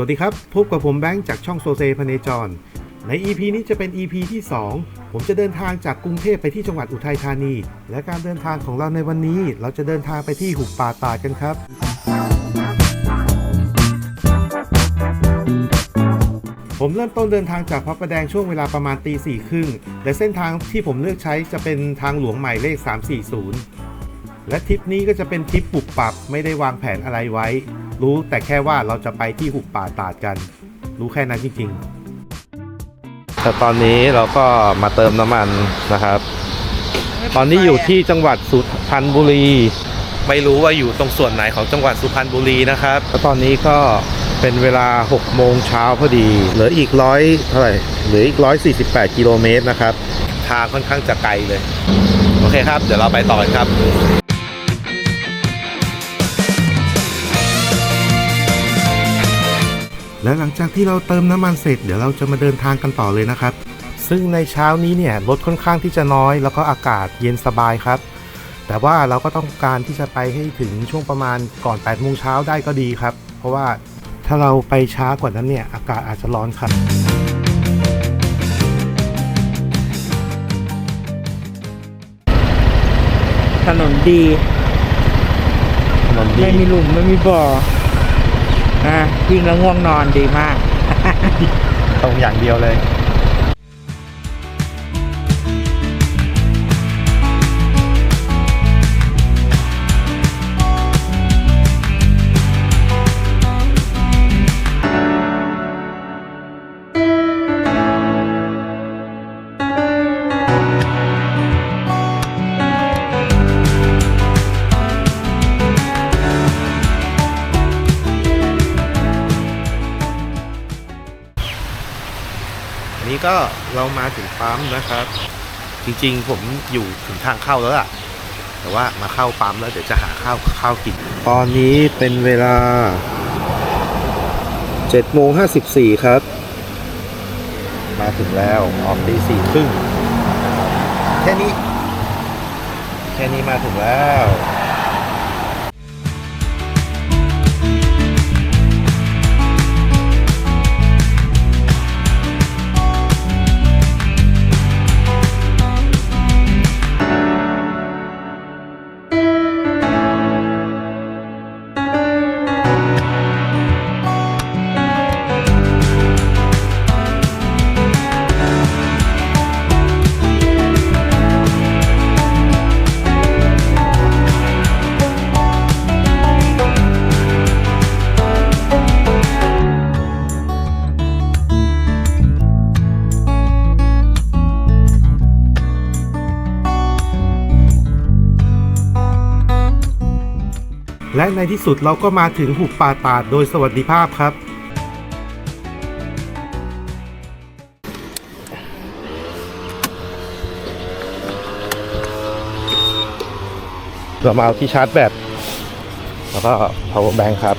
วัสดีครับ พบกับผมแบงค์จากช่องโซเซพเนจร ใน EP นี้จะเป็น EP ที่ 2 ผมจะเดินทางจากกรุงเทพไปที่จังหวัดอุทัยธานี และการเดินทางของเราในวันนี้ เราจะเดินทางไปที่หุบป่าตาดกันครับ ผมเริ่มต้นเดินทางจากพระประแดงช่วงเวลาประมาณตีสี่ครึ่งและเส้นทางที่ผมเลือกใช้จะเป็นทางหลวงหมายเลข 340 และทริปนี้ก็จะเป็นทริปปุบปับไม่ได้วางแผนอะไรไว้ รู้แต่แค่ว่าเราจะไปที่หุบป่าตาดกัน รู้แค่นั้นจริงๆแต่ตอนนี้เราก็มาเติมน้ำมันนะครับ ตอนนี้อยู่ที่จังหวัดสุพรรณบุรี ไม่รู้ว่าอยู่ตรงส่วนไหนของจังหวัดสุพรรณบุรีนะครับแล้วตอนนี้ก็เป็นเวลา 6 โมงเช้าพอดี เหลืออีกร้อยเท่าไหร่เหลืออีก 148 กิโลเมตรนะครับ ทางค่อนข้างจะไกลเลย โอเคครับ เดี๋ยวเราไปต่อกันครับ และหลังจากที่เราเติมน้ำมันเสร็จเดี๋ยวเราจะมาเดินทางกันต่อเลยนะครับ ซึ่งในเช้านี้เนี่ยรถค่อนข้างที่จะน้อย แล้วก็อากาศเย็นสบายครับ แต่ว่าเราก็ต้องการที่จะไปให้ถึงช่วงประมาณก่อน8โมงเช้าได้ก็ดีครับ เพราะว่าถ้าเราไปช้ากว่านั้นเนี่ยอากาศอาจจะร้อนครับถนนดีถนนดีไม่มีหลุมไม่มีบ่อ อะวิ่งแล้วง่วงนอนดีมาก ตรงอย่างเดียวเลย มาถึงปั๊มนะครับ จริงๆ ผมอยู่ถึงทางเข้าแล้วล่ะ แต่ว่ามาเข้าปั๊มแล้วเดี๋ยวจะหาข้าวข้าวกิน ตอนนี้เป็นเวลา7โมง54ครับ มาถึงแล้วออกตีสี่ครึ่งแค่นี้ แค่นี้มาถึงแล้ว ในที่สุดเราก็มาถึงหุบป่าตาดโดยสวัสดิภาพครับ เรามาเอาที่ชาร์จแบตแล้วก็ power bank ครับ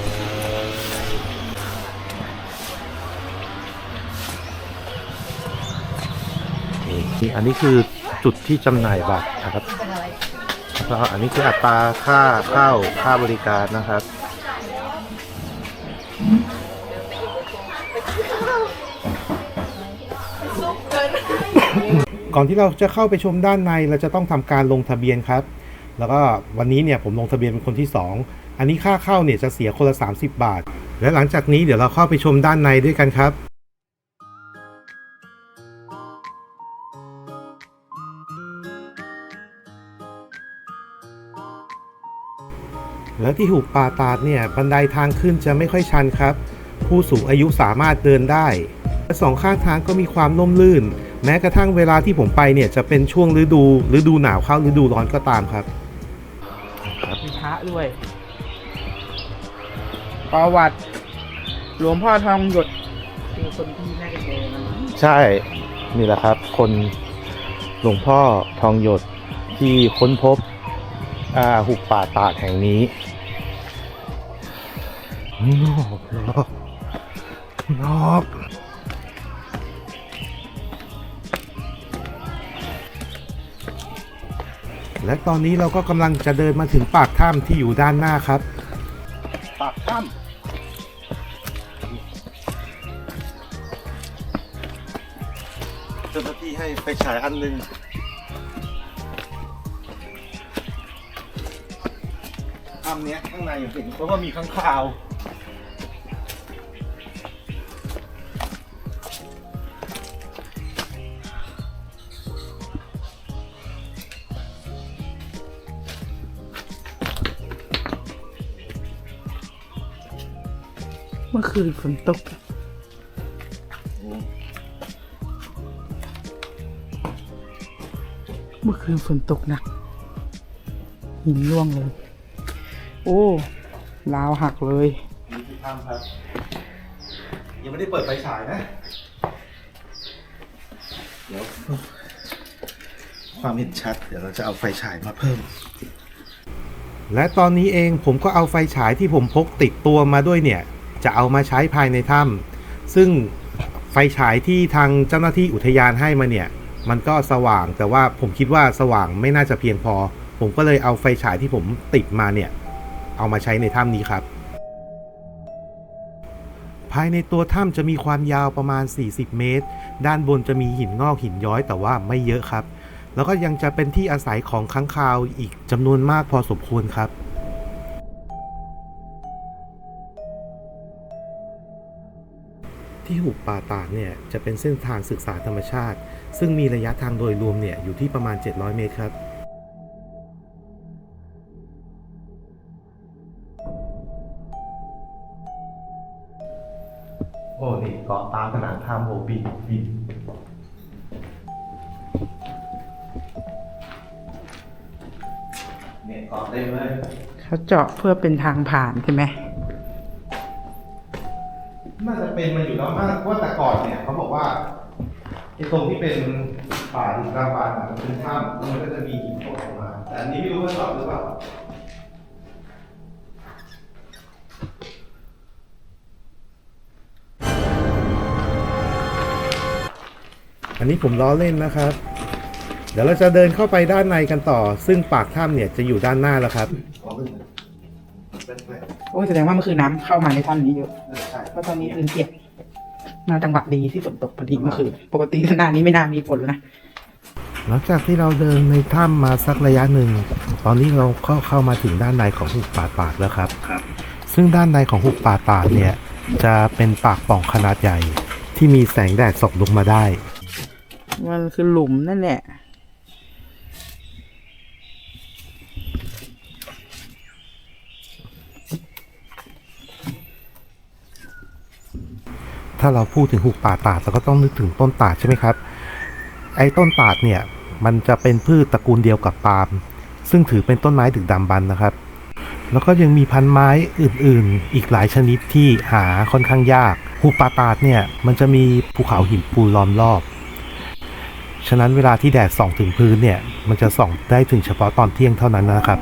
นี่อันนี้คือจุดที่จำหน่ายบัตรครับ นะครับอันนี้คืออัตราค่าเข้าค่าบริการนะครับ ก่อนที่เราจะเข้าไปชมด้านในเราจะต้องทำการลงทะเบียนครับ แล้วก็วันนี้เนี่ยผมลงทะเบียนเป็นคนที่ 2 อันนี้ค่าเข้าเนี่ยจะเสียคนละ 30 บาท และหลังจากนี้เดี๋ยวเราเข้าไปชมด้านในด้วยกันครับ แล้วที่หุบป่าตาดเนี่ยบันไดทางขึ้นจะไม่ค่อยชันครับ ผู้สูงอายุสามารถเดินได้และสองข้างทางก็มีความร่มรื่น แม้กระทั่งเวลาที่ผมไปเนี่ยจะเป็นช่วงฤดูฤดูหนาวเข้าฤดูร้อนก็ตามครับมีพระด้วย ประวัติ หลวงพ่อทองหยดเป็นคนที่น่าจะเจอนะใช่นี่แหละครับ คนหลวงพ่อทองหยดที่ค้นพบอ่าหุบป่าตาดแห่งนี้น ตอนนี้เราก็กำลังจะเดินมาถึงปากถ้ำที่อยู่ด้านหน้าครับ ปากถ้ำเจ้าหน้าที่ให้ไฟฉายอันหนึ่งถ้ำนี้ข้างในเห็นเพราะว่ามีข้างคาว มื่อคืนฝนตกเมื่อคืนฝนตกหนักหินร่วงเลย โอ้ราวหักเลยนี่คือถ้ำครับ ยังไม่ได้เปิดไฟฉายนะ เดี๋ยว ความเห็นชัด เดี๋ยวเราจะเอาไฟฉายมาเพิ่ม และตอนนี้เองผมก็เอาไฟฉายที่ผมพกติดตัวมาด้วยเนี่ย จะเอามาใช้ภายในถ้ำซึ่งไฟฉายที่ทางเจ้าหน้าที่อุทยานให้มาเนี่ย มันก็สว่างแต่ว่าผมคิดว่าสว่างไม่น่าจะเพียงพอ ผมก็เลยเอาไฟฉายที่ผมติดมาเนี่ย เอามาใช้ในถ้ำนี้ครับ ภายในตัวถ้ำจะมีความยาวประมาณ 40 เมตร ด้านบนจะมีหินงอกหินย้อยแต่ว่าไม่เยอะครับ แล้วก็ยังจะเป็นที่อาศัยของค้างคาวอีกจำนวนมากพอสมควรครับ ที่หุบป่าตาดเนี่ยจะเป็นเส้นทางศึกษาธรรมชาติ ซึ่งมีระยะทางโดยรวมเนี่ยอยู่ที่ประมาณ 700 เมตรครับโอ้นี่เกาะตามผนังถ้ำโหบินบินเนี่ยเกาะเต็มเลยเขาเจาะเพื่อเป็นทางผ่านใช่ไหมน่าจะเป็นมาอยู่แล้ วมากเพราะว่าแต่ก่อนเนี่ยเขาบอกว่าไอ้ตรงที่เป็นป่าหินกลางป่าน่ะมันเป็นถ้ำแล้วมันก็จะมีหินตกออกมา แต่อันนี้ไม่รู้ว่าเจาะหรือเปล่าอันนี้ผมล้อเล่นนะครับ เดี๋ยวเราจะเดินเข้าไปด้านในกันต่อ ซึ่งปากถ้ำเนี่ยจะอยู่ด้านหน้าแล้วครับ โอ้ยแสดงว่าเมื่อคืนน้ำเข้ามาในถ้ำนี้เยอะใช่เพราะตอนนี้คืนเก็ บมาจังหวะดีที่ฝนตกพอดีเมื่อคืนปกติหน้านี้ไม่น่ามีฝนเลยนะหลังจากที่เราเดินในถ้ำมาสักระยะหนึ่ง ตอนนี้เราก็เข้ามาถึงด้านในของหุบป่าตาดแล้วครับ ซึ่งด้านในของหุบป่าตาดเนี่ย จะเป็นปากปล่องขนาดใหญ่ ที่มีแสงแดดส่องลงมาได้ มันคือหลุมนั่นแหละ ถ้าเราพูดถึงหุบป่าตาดเราก็ต้องนึกถึงต้นตาดใช่ไหมครับ ไอ้ต้นตาดเนี่ยมันจะเป็นพืชตระกูลเดียวกับปาล์มซึ่งถือเป็นต้นไม้ดึกดำบรรนะครับ แล้วก็ยังมีพันธุ์ไม้อื่นๆ อีกหลายชนิดที่หาค่อนข้างยากหุบป่าตาดเนี่ยมันจะมีภูเขาหินปูล้อมรอบ ฉะนั้นเวลาที่แดดส่องถึงพื้นเนี่ยมันจะส่องได้ถึงเฉพาะตอนเที่ยงเท่านั้นนะครับ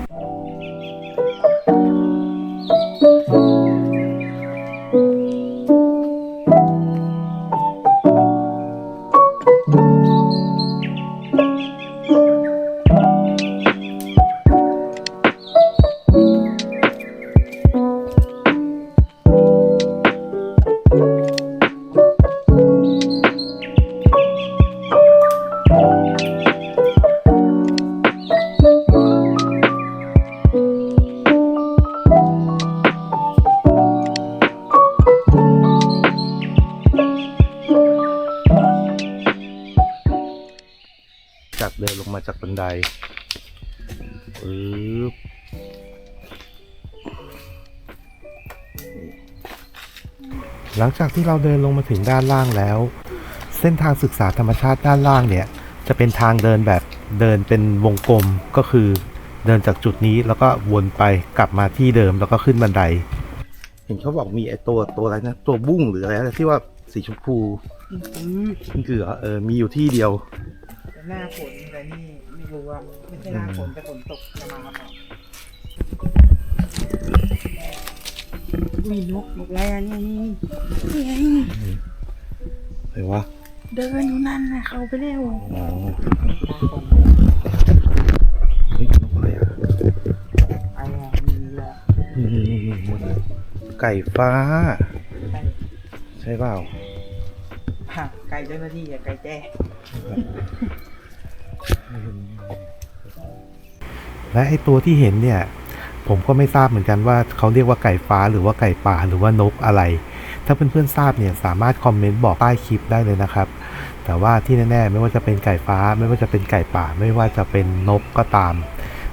ไดปึ๊บหลังจากที่เราเดินลงมาถึงด้านล่างแล้ว เส้นทางศึกษาธรรมชาติด้านล่างเนี่ย จะเป็นทางเดินแบบเดินเป็นวงกลมก็คือเดินจากจุดนี้แล้วก็วนไปกลับมาที่เดิมแล้วก็ขึ้นบันได เห็นเขาบอกมีไอ้ตัวตัวอะไรนะ ตัวบุ้งหรืออะไรนะที่ว่าสีชมพูนี่คือเหรอเออมีอยู่ที่เดียว หน้าฝนแต่นี่ไม่รู้ว่าไม่ใช่หน้าฝนแต่ฝนตกจะมาเปล่ามีนกนกอะไรอะนี่นี่ไงไหนวะเดินอยู่นั่นนะเขาไปเร็วอ๋อเฮ้ยนกอะไรอะไอ้มีแหละนี่นี่นี่มดเลยไก่ฟ้า ใช่เปล่า ไกลเจ้าหน้าที่อย่าไกลแจ้ และไอตัวที่เห็นเนี่ย ผมก็ไม่ทราบเหมือนกันว่าเขาเรียกว่าไก่ฟ้าหรือว่าไก่ป่าหรือว่านกอะไร ถ้าเพื่อนๆทราบเนี่ยสามารถคอมเมนต์บอกใต้คลิปได้เลยนะครับ แต่ว่าที่แน่ๆไม่ว่าจะเป็นไก่ฟ้า ไม่ว่าจะเป็นไก่ป่า ไม่ว่าจะเป็นนกก็ตาม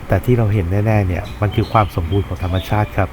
แต่ที่เราเห็นแน่ๆเนี่ยมันคือความสมบูรณ์ของธรรมชาติครับ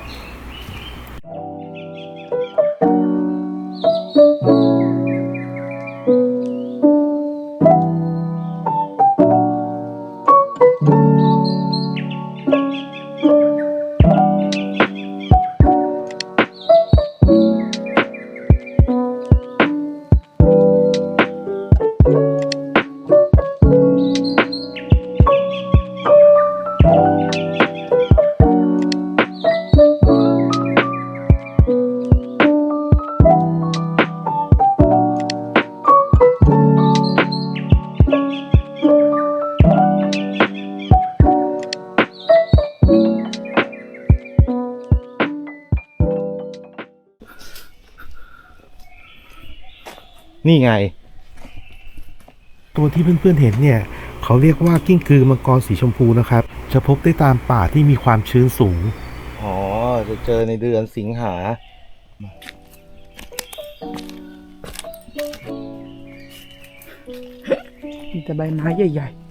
นี่ไง ตัวที่เพื่อนๆเห็นเนี่ย เขาเรียกว่ากิ้งกือมังกรสีชมพูนะครับ จะพบได้ตามป่าที่มีความชื้นสูง อ๋อ จะเจอในเดือนสิงหา มีแต่ใบไม้ใหญ่นี่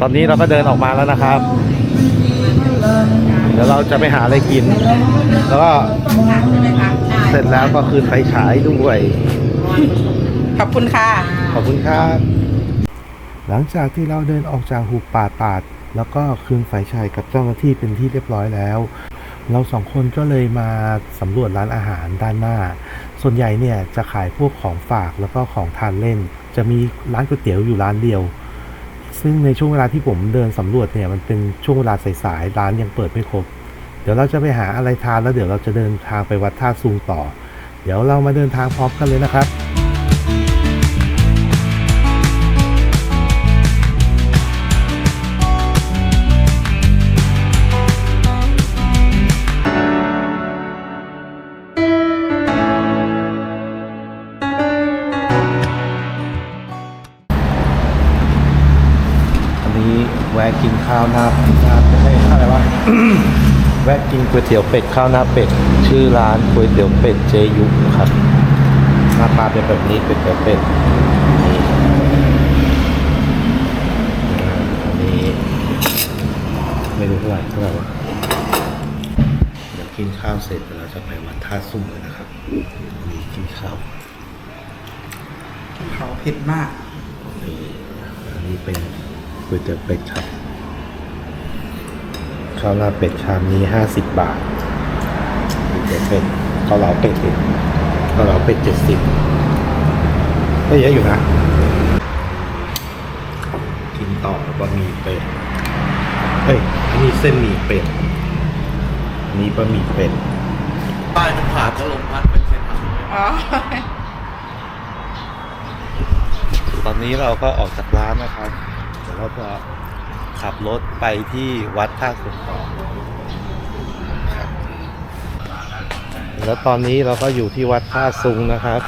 ตอนนี้เราก็เดินออกมาแล้วนะครับ เดี๋ยวเราจะไปหาอะไรกิน แล้วก็เสร็จแล้วก็คืนไฟฉายด้วยๆขอบคุณค่ะ ขอบคุณครับ หลังจากที่เราเดินออกจากหุบป่าตาด แล้วก็คืนไฟฉายกับเจ้าหน้าที่เป็นที่เรียบร้อยแล้ว เราสองคนก็เลยมาสำรวจร้านอาหารด้านหน้า ส่วนใหญ่เนี่ยจะขายพวกของฝากแล้วก็ของทานเล่น จะมีร้านก๋วยเตี๋ยวอยู่ร้านเดียว ซึ่งในช่วงเวลาที่ผมเดินสำรวจเนี่ยมันเป็นช่วงเวลาสายๆร้านยังเปิดไม่ครบ เดี๋ยวเราจะไปหาอะไรทานแล้วเดี๋ยวเราจะเดินทางไปวัดท่าซุงต่อ เดี๋ยวเรามาเดินทางพร้อมกันเลยนะครับ ข้าวหน้าหน้าไม่ใช่ข้าวอะไรวะแวะกินก๋วยเตี๋ยวเป็ดข้าวหน้าเป็ด ชื่อร้านก๋วยเตี๋ยวเป็ดเจยุครับหน้าตาเป็นแบบนี้ก๋วยเตี๋ยวเป็ดนี่อ่าอันนี้ไม่รู้เท่าไหร่เท่าไหร่วะเดี๋ยวกินข้าวเสร็จเดี๋ยวเราจะไปวัดท่าซุ่มเลยนะครับมีกินข้าวเขาเผ็ดมากนี่อันนี้เป็นก๋วยเตี๋ยวเป็ดครับ ข้าวหน้าเป็ดชามนี้ห้าสิบบาทก๋วยเตี๋ยวเป็ดเกาเหลาเป็ดอีกเกาเหลาเป็ดเจ็ดสิบก็เยอะอยู่นะ กินต่อแล้วก็มีเป็ดเฮ้ยอันนี้เส้นหมี่เป็ดอันนี้บะหมี่เป็ดป้ายมันขาดก็ลมพัดเป็นเส้นทางอ๋อตอนนี้เราก็ออกจากร้านนะครับเดี๋ยวเราจะ ขับรถไปที่วัดท่าสุนต่อครับแล้วตอนนี้เราก็อยู่ที่วัดท่าซุงนะครับ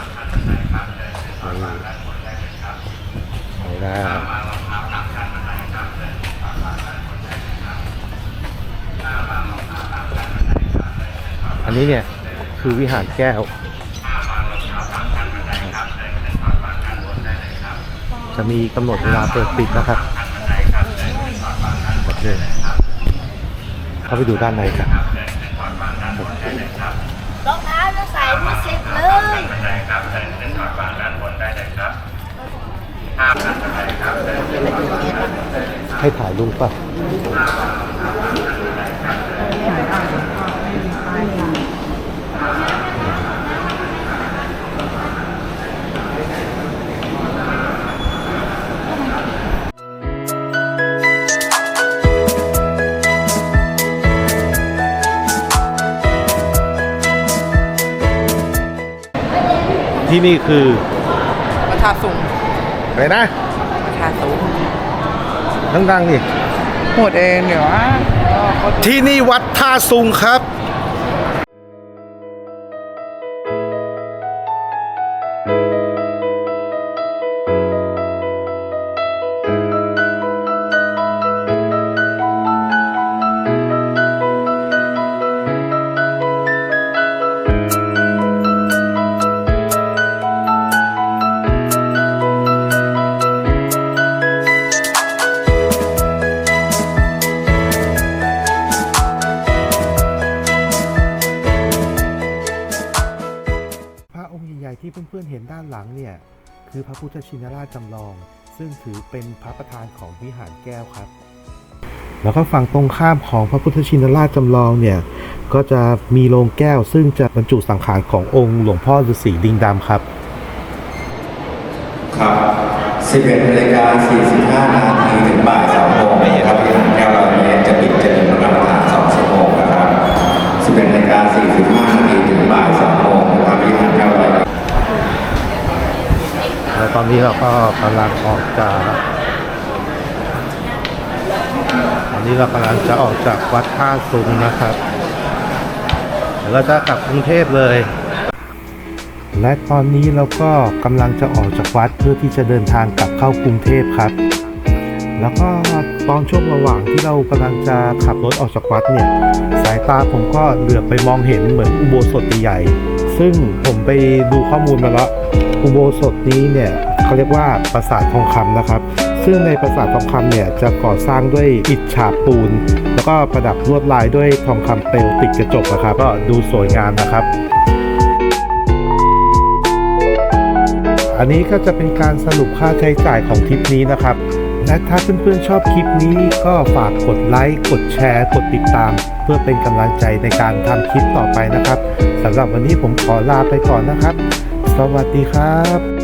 นี่นี่นะอันนี้เนี่ยคือวิหารแก้ว จะมีกำหนดเวลาเปิดปิดนะครับ ข้าไปดูด้านในกันรองเท้าจะใส่ไม่เสร็จเลยให้ถ่ายรูปป่ะ ที่นี่คือประชาสูงอะไรนะประชาสูงดังๆดิหมดเองเดี๋ยวว่าก็คนที่นี่วัดท่าซุงครับ ที่เพื่อนๆเห็นด้านหลังเนี่ยคือพระพุทธชินราชจำลอง ซึ่งถือเป็นพระประธานของวิหารแก้วครับ แล้วก็ฝั่งตรงข้ามของพระพุทธชินราชจำลองเนี่ยก็จะมีโลงแก้ว ซึ่งจะบรรจุสังขารขององค์หลวงพ่อฤาษีลิงดำครับ ครับ11นาฬิกา45นาทีถึงบ่าย2โมงนะครับวิหารแก้วเราเนี่ยจะปิดเจริญพระกรรมาน2ชั่วโมงนะครับ11นาฬิกา แล้วตอนนี้เราก็กำลังออกจากตอนนี้เรากำลังจะออกจากวัดท่าซุงนะครับแล้วจะกลับกรุงเทพเลย และตอนนี้เราก็กำลังจะออกจากวัดเพื่อที่จะเดินทางกลับเข้ากรุงเทพครับ แล้วก็ตอนช่วงระหว่างที่เรากำลังจะขับรถออกจากวัดเนี่ย สายตาผมก็เหลือบไปมองเห็นเหมือนอุโบสถใหญ่ซึ่งผมไปดูข้อมูลมาแล้ว อุโบสถนี้เนี่ยเขาเรียกว่าปราสาททองคำนะครับ ซึ่งในปราสาททองคำเนี่ยจะก่อสร้างด้วยอิฐฉาบปูน แล้วก็ประดับลวดลายด้วยทองคำเปลวติดกระจกนะครับก็ดูสวยงามนะครับอันนี้ก็จะเป็นการสรุปค่าใช้จ่ายของทริปนี้นะครับ และถ้าเพื่อนๆชอบคลิปนี้ก็ฝากกดไลค์ กดแชร์ กดติดตาม เพื่อเป็นกำลังใจในการทำคลิปต่อไปนะครับสำหรับวันนี้ผมขอลาไปก่อนนะครับ สวัสดีครับ